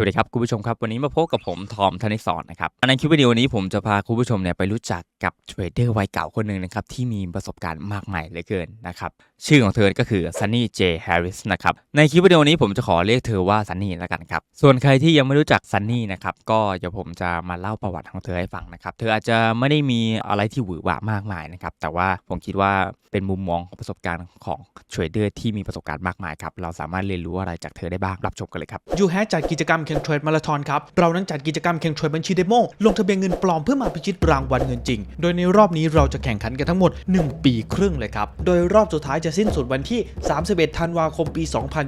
สวัสดีครับคุณผู้ชมครับ วันนี้มาพบกับผมทอมธนิสรนะครับในคลิปวิดีโอนี้ผมจะพาคุณผู้ชมเนี่ยไปรู้จักกับเทรดเดอร์วัยเก่าคนหนึ่งนะครับที่มีประสบการณ์มากมายเหลือเกินนะครับชื่อของเธอก็คือ Sunny J Harris นะครับในคลิปวิดีโอนี้ผมจะขอเรียกเธอว่า Sunny แล้วกันครับส่วนใครที่ยังไม่รู้จัก Sunny นะครับก็เดี๋ยวผมจะมาเล่าประวัติของเธอให้ฟังนะครับเธออาจจะไม่ได้มีอะไรที่หวือหวามากมายนะครับแต่ว่าผมคิดว่าเป็นมุมมองของประสบการณ์ของเทรดเดอร์ที่มีประสบการณ์มากมายครับเราสามารถเรียนรู้อะไรจากเธอได้บ้างรับชมกันเลยครับยูแฮจัดกิจกรรมแข่งเทรดมาราธอนครับ เรานั้นจัดกิจกรรมแข่งเทรดบัญชีเดโมลงทะเบียนเงินปลอมเพื่อมาพิชิตรางวัลเงินจริง โดยในรอบนี้เราจะแข่งขันกันทั้งหมด 1 ปีครึ่งเลยครับ โดยรอบสุดท้ายจะสิ้นสุดวันที่ 31 ธันวาคมปี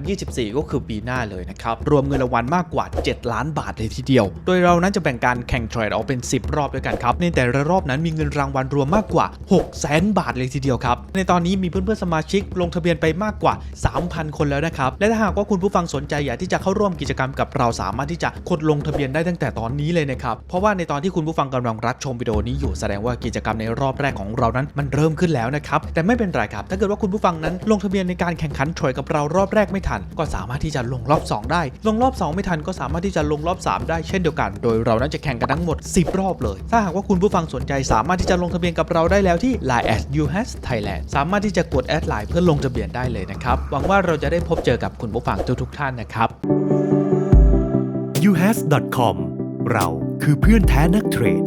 2024 ก็คือปีหน้าเลยนะครับ รวมเงินรางวัลมากกว่า 7 ล้านบาทเลยทีเดียว โดยเรานั้นจะแบ่งการแข่งเทรดออกเป็น 10 รอบด้วยกันครับ ในแต่ละรอบนั้นมีเงินรางวัลรวมมากกว่า 6 0 0 0 0บาทเลยทีเดียวครับ ในตอนนี้มีเพื่อนๆสมาชิกลงทะเบียนไปมากกว่า 3,000 คนแล้วนะครับ และถ้าหากว่าคุณผู้ฟังสนใจอยากที่จะเข้าร่วมกิจกรรมกับเราสามารถที่จะกดลงทะเบียนได้ตั้งแต่ตอนนี้เลยนะครับ เพราะว่าในตอนที่คุณผู้ฟังกำลังรับชมวิดีโอนี้อยู่แสดงว่ากิจกรรมในรอบแรกของเรานั้นมันเริ่มขึ้นแล้วนะครับแต่ไม่เป็นไรครับ ถ้าเกิดว่าคุณผู้ฟังนั้นลงทะเบียนในการแข่งขันเทรดกับเรารอบแรกไม่ทัน ก็สามารถที่จะลงรอบ 2 ได้ ลงรอบ 2 ไม่ทันก็สามารถที่จะลงรอบ 3 ได้เช่นเดียวกัน โดยเรานั้นจะแข่งกันทั้งหมด 10 รอบเลย ถ้าหากว่าคุณผู้ฟังสนใจสามารถที่จะลงทะเบียนกับเราได้แล้วที่ Line at u h a s Thailand สามารถที่จะกดแอดไลน์เพื่อลงทะเบียนได้เลยนะครับหวังว่าเราจะได้พบเจอกับคุณผู้ฟังทุกๆท่านนะครับ uhas.com เราคือเพื่อนแท้นักเทรด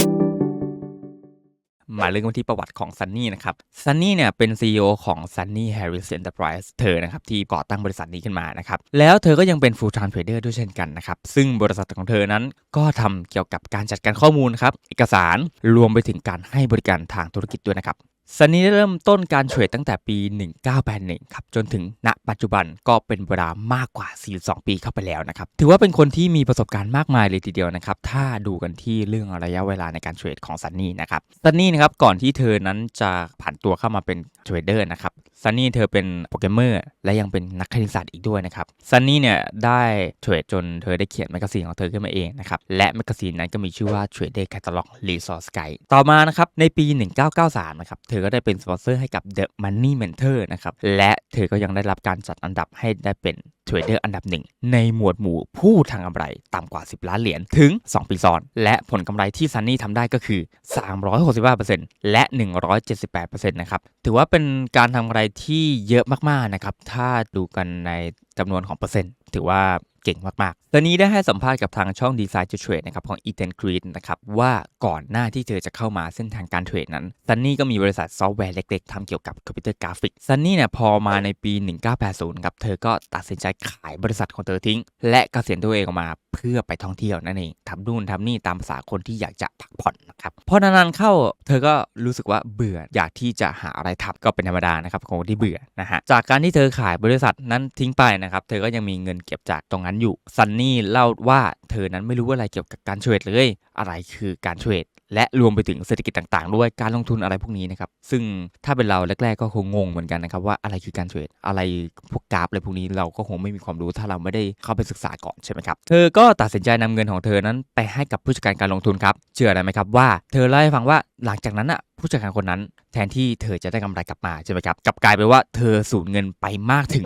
มาเรื่องกันที่ประวัติของซันนี่นะครับซันนี่เนี่ยเป็น CEO ของ Sunny Harris Enterprise เธอนะครับที่ก่อตั้งบริษัทนี้ขึ้นมานะครับแล้วเธอก็ยังเป็น full time trader ด้วยเช่นกันนะครับซึ่งบริษัทของเธอนั้นก็ทำเกี่ยวกับการจัดการข้อมูลครับเอกสารรวมไปถึงการให้บริการทางธุรกิจด้วยนะครับ ซันนี่เริ่มต้นการเทรดตั้งแต่ปี 1981 ครับจนถึงณปัจจุบันก็เป็นเวลามากกว่า 42 ปีเข้าไปแล้วนะครับ ถือว่าเป็นคนที่มีประสบการณ์มากมายเลยทีเดียวนะครับ ถ้าดูกันที่เรื่องระยะเวลาในการเทรดของซันนี่นะครับ ซันนี่นะครับก่อนที่เธอนั้นจะผ่านตัวเข้ามาเป็นเทรดเดอร์นะครับ ซันนี่เธอเป็นโปรแกรมเมอร์และยังเป็นนักคณิตศาสตร์อีกด้วยนะครับ ซันนี่เนี่ยได้เทรดจนเธอได้เขียนแมกกาซีนของเธอขึ้นมาเองนะครับ และแมกกาซีนนั้นก็มีชื่อว่า Trader Catalog Resource Guide ต่อมานะครับในปี 1993 นะครับธอก็ได้เป็นสปอนเซอร์ให้กับ The Money Mentor นะครับ และเธอก็ยังได้รับการจัดอันดับให้ได้เป็นเทรดเดอร์อันดับหนึ่งในหมวดหมู่ผู้ทางกำไรต่ำกว่า 10 ล้านเหรียญถึง 2 ปีซ้อน และผลกำไรที่ซันนี่ทำได้ก็คือ 365%และ 178%นะครับ ถือว่าเป็นการทำกำไรที่เยอะมากๆนะครับ ถ้าดูกันในจำนวนของเปอร์เซ็นต์ ถือว่า เก่งมากๆตอนนี้ได้ให้สัมภาษณ์กับทางช่องดีไซน์เทรดนะครับของ Ethan c r e e นะครับว่าก่อนหน้าที่เธอจะเข้ามาเส้นทางการเทรดนั้นซันนี่ก็มีบริษัทซอฟต์แวร์เล็กๆทำเกี่ยวกับคอมพิวเตอร์กราฟิกซันนี่เนี่ยพอมาในปี 1980ครับเธอก็ตัดสินใจขายบริษัทของเธอทิ้ง และเกษียณตัวเองออกมา เพื่อไปท่องเที่ยวนั่นเองทำนู่นทำนี่ตามภาษาคนที่อยากจะพักผ่อนนะครับพอนานๆเข้าเธอก็รู้สึกว่าเบื่ออยากที่จะหาอะไรทำก็เป็นธรรมดานะครับของคนที่เบื่อนะฮะจากการที่เธอขายบริษัทนั้นทิ้งไปนะครับเธอก็ยังมีเงินเก็บจากตรงนั้นอยู่ซันนี่เล่าว่าเธอนั้นไม่รู้อะไรเกี่ยวกับการเทรดเลย อะไรคือการเทรด และรวมไปถึงเศรษฐกิจต่างๆ ด้วยการลงทุนอะไรพวกนี้นะครับ ซึ่งถ้าเป็นเราแรกๆก็คงงงเหมือนกันนะครับว่าอะไรคือการเทรดอะไรพวกกราฟอะไรพวกนี้เราก็คงไม่มีความรู้ถ้าเราไม่ได้เข้าไปศึกษาก่อนใช่ไหมครับ เธอก็ตัดสินใจนำเงินของเธอนั้นไปให้กับผู้จัดการการลงทุนครับ เชื่ออะไรไหมครับว่า เธอเล่าให้ฟังว่าหลังจากนั้นอะ ผู้จัดการคนนั้น แทนที่เธอจะได้กำไรกลับมาใช่ไหมครับกลับกลายเป็นว่าเธอสูญเงินไปมากถึง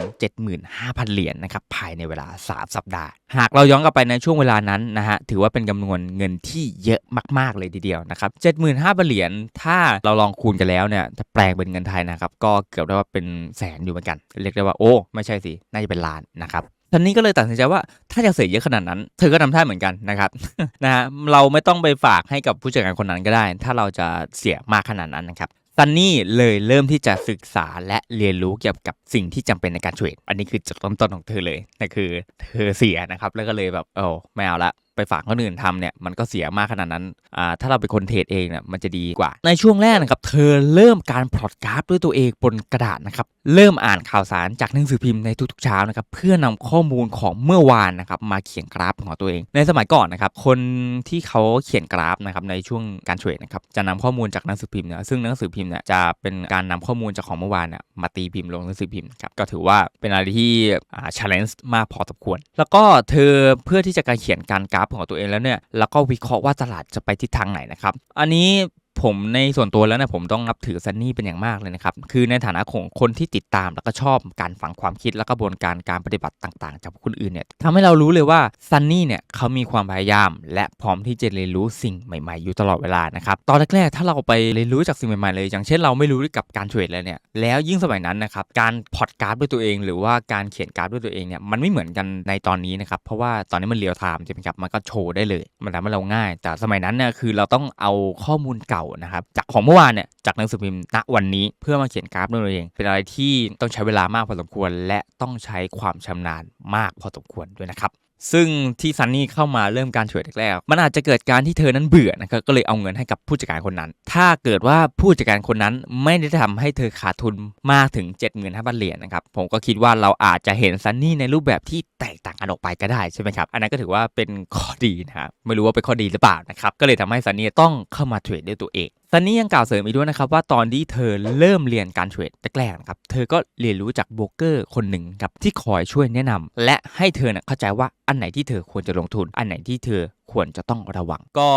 75,000 เหรียญนะครับภายในเวลา 3 สัปดาห์ หากเราย้อนกลับไปในช่วงเวลานั้นนะฮะถือว่าเป็นจำนวนเงินที่เยอะมาก ๆ เลยทีเดียวนะครับ75,000เหรียญถ้าเราลองคูณกันแล้วเนี่ยถ้าแปลงเป็นเงินไทยนะครับก็เกือบได้ว่าเป็นแสนอยู่เหมือนกัน เรียกได้ว่าโอ้ไม่ใช่สิน่าจะเป็นล้านนะครับ ทันนี้ก็เลยตัดสินใจว่าถ้าจะเสียเยอะขนาดนั้น เธอก็ทำท่าเหมือนกันนะครับนะฮะเราไม่ต้องไปฝากให้กับผู้จัดการคนนั้นก็ได้ ถ้าเราจะเสียมากขนาดนั้นนะครับซันนี่เลยเริ่มที่จะศึกษาและเรียนรู้เกี่ยวกับสิ่งที่จำเป็นในการเทรด อันนี้คือจุดเริ่มต้นของเธอเลยนั่นคือเธอเสียนะครับ แล้วก็เลยแบบโอ้ไม่เอาละไปฝากคนอื่นทำเนี่ยมันก็เสียมากขนาดนั้น อ่า ถ้าเราเป็นคนเทรดเองเนี่ยมันจะดีกว่า ในช่วงแรกนะครับ เธอเริ่มการพลอตกราฟด้วยตัวเองบนกระดาษนะครับ เริ่มอ่านข่าวสารจากหนังสือพิมพ์ในทุกๆเช้านะครับ เพื่อนำข้อมูลของเมื่อวานนะครับมาเขียนกราฟของตัวเอง ในสมัยก่อนนะครับ คนที่เขาเขียนกราฟนะครับในช่วงการเทรดนะครับ จะนำข้อมูลจากหนังสือพิมพ์เนี่ยซึ่งหนังสือพิมพ์เนี่ยจะเป็นการนำข้อมูลจากของเมื่อวานเนี่ยมาตีพิมพ์ลงหนังสือพิมพ์ครับก็ถือว่าเป็นอะไรที่อ่า challenge มากพอสมควร แล้วก็เธอเพื่อที่จะการเขียนการกราฟของตัวเองแล้วเนี่ยแล้วก็วิเคราะห์ว่าตลาดจะไปทิศทางไหนนะครับอันนี้ ผมในส่วนตัวแล้วนะผมต้องนับถือซันนี่เป็นอย่างมากเลยนะครับ คือในฐานะของคนที่ติดตามแล้วก็ชอบการฝังความคิดและกระบวนการการปฏิบัติต่างๆ จากคนอื่นเนี่ยทำให้เรารู้เลยว่าซันนี่เนี่ยเขามีความพยายาม และพร้อมที่จะเรียนรู้สิ่งใหม่ๆ อยู่ตลอดเวลานะครับตอนแรกๆถ้าเราไปเรียนรู้จากสิ่งใหม่ๆเลยอย่างเช่นเราไม่รู้เกับการเทรดเลยเนี่ยแล้วยิ่งสมัยนั้นนะครับการพอดการ์ดด้วยตัวเอง หรือว่าการเขียนการ์ดด้วยตัวเองเนี่ยมันไม่เหมือนกันในตอนนี้นะครับเพราะว่าตอนนี้มันเรียลไทม์ใช่ไหมครับมันก็โชว์ได้เลย มันทำให้เราง่าย แต่สมัยนั้นเนี่ยคือเราต้องเอาข้อมูลเก่านะครับจากของเมื่อวานเนี่ยจากหนังสือพิมพ์ณวันนี้เพื่อมาเขียนกราฟด้วยตัวเอง เป็นอะไรที่ต้องใช้เวลามากพอสมควร และต้องใช้ความชำนาญมากพอสมควรด้วยนะครับ ซึ่งที่ซันนี่เข้ามาเริ่มการเทรดแรกๆมันอาจจะเกิดการที่เธอนั้นเบื่อนะครับก็เลยเอาเงินให้กับผู้จัดการคนนั้น ถ้าเกิดว่าผู้จัดการคนนั้นไม่ได้ทำให้เธอขาดทุนมากถึง 75,000เหรียญนะครับผมก็คิดว่าเราอาจจะเห็นซันนี่ในรูปแบบที่แตกต่างกันออกไปก็ได้ใช่ไหมครับ อันนั้นก็ถือว่าเป็นข้อดีนะครับไม่รู้ว่าเป็นข้อดีหรือเปล่านะครับก็เลยทำให้ซันนี่ต้องเข้ามาเทรดด้วยตัวเองซันนี่ยังกล่าวเสริมอีกด้วยนะครับว่าตอนที่เธอเริ่มเรียนการเทรดแรกๆนะครับเธอก็เรียนรู้จากโบรกเกอร์คนหนึ่งครับที่คอยช่วยแนะนำและให้เธอนะเข้าใจว่าอันไหนที่เธอควรจะลงทุน อันไหนที่เธอควรจะต้องระวัง ก็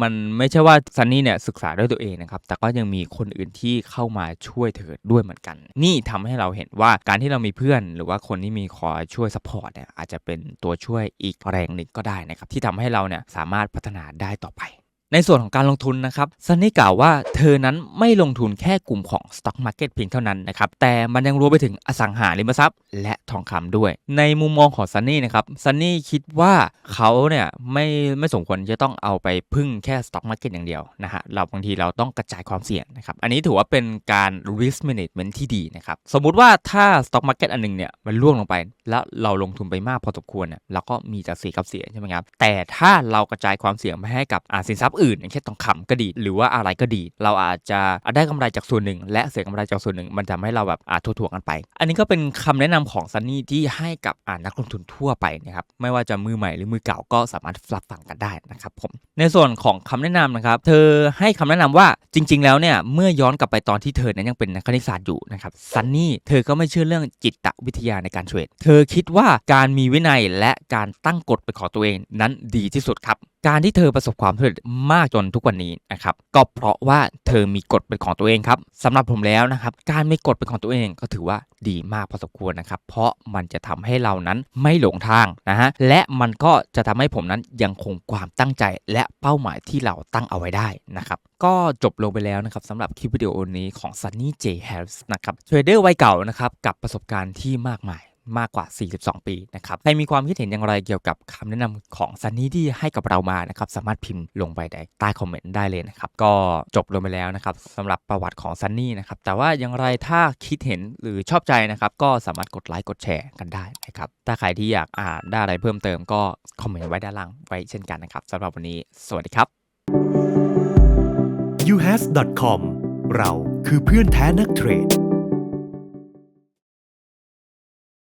มันไม่ใช่ว่าซันนี่เนี่ยศึกษาด้วยตัวเองนะครับ แต่ก็ยังมีคนอื่นที่เข้ามาช่วยเธอด้วยเหมือนกัน นี่ทำให้เราเห็นว่าการที่เรามีเพื่อน หรือว่าคนที่มีคอยช่วยสปอร์ตเนี่ยอาจจะเป็นตัวช่วยอีกแรงหนึ่งก็ได้นะครับที่ทำให้เราเนี่ยสามารถพัฒนาได้ต่อไป ในส่วนของการลงทุนนะครับซันนี่กล่าวว่าเธอนั้นไม่ลงทุนแค่กลุ่มของ Stock Market เพียงเท่านั้นนะครับแต่มันยังรวมไปถึงอสังหาริมทรัพย์ และ ทองคำด้วย ในมุมมองของซันนี่นะครับซันนี่คิดว่าเขาเนี่ยไม่ไม่สมควรจะต้องเอาไปพึ่งแค่ Stock Market อย่างเดียวนะฮะเราบางทีเราต้องกระจายความเสี่ยงนะครับอันนี้ถือว่าเป็นการ risk management ที่ดีนะครับสมมุติว่าถ้า Stock Market อันหนึงเนี่ยมันร่วงลงไป แล้วเราลงทุนไปมากพอสมควรเนี่ยเราก็มีจากเสียกับเสียใช่ไหมครับแต่ถ้าเรากระจายความเสี่ยงไปให้กับอ่าสินทรัพย์อื่นอย่างเช่นทองคำก็ดี หรือว่าอะไรก็ดี เราอาจจะได้กำไรจากส่วนหนึ่ง และเสียกำไรจากส่วนหนึ่ง มันทำให้เราแบบอ่าทั่วๆกันไป อันนี้ก็เป็นคำแนะนำของซันนี่ที่ให้กับอนักลงทุนทั่วไปนะครับไม่ว่าจะมือใหม่หรือมือเก่าก็สามารถรับฟังกันได้นะครับผมในส่วนของคำแนะนำนะครับเธอให้คำแนะนำว่าจริง ๆ แล้วเนี่ยเมื่อย้อนกลับไปตอนที่เธอนั้นยังเป็นนักคณิตศาสตร์อยู่นะครับซันนี่เธอก็ไม่เชื่อเรื่องจิตวิทยาในการเทรดเธอคิดว่าการมีวินัยและการตั้งกฎเป็นของตัวเองนั้นดีที่สุดครับ การที่เธอประสบความสำเร็จมากจนทุกวันนี้นะครับก็เพราะว่าเธอมีกฎเป็นของตัวเองครับสำหรับผมแล้วนะครับการมีกฎเป็นของตัวเองก็ถือว่าดีมากพอสมควรนะครับเพราะมันจะทำให้เรานั้นไม่หลงทางนะฮะและมันก็จะทำให้ผมนั้นยังคงความตั้งใจและเป้าหมายที่เราตั้งเอาไว้ได้นะครับก็จบลงไปแล้วนะครับสำหรับคลิปวิดีโอนี้ของ Sunny J Harris นะครับเทรดเดอร์วัยเก่านะครับกับประสบการณ์ที่มากมาย มากกว่า 42 ปีนะครับ ใครมีความคิดเห็นอย่างไรเกี่ยวกับคำแนะนำของซันนี่ที่ให้กับเรามานะครับ สามารถพิมพ์ลงไปในใต้คอมเมนต์ได้เลยนะครับ ก็จบลงไปแล้วนะครับสำหรับประวัติของซันนี่นะครับ แต่ว่าอย่างไรถ้าคิดเห็นหรือชอบใจนะครับ ก็สามารถกดไลค์กดแชร์กันได้นะครับ ถ้าใครที่อยากอ่านได้อะไรเพิ่มเติมก็คอมเมนต์ไว้ด้านล่างไว้เช่นกันนะครับสำหรับวันนี้ สวัสดีครับ uhas.com เราคือเพื่อนแท้นักเทรด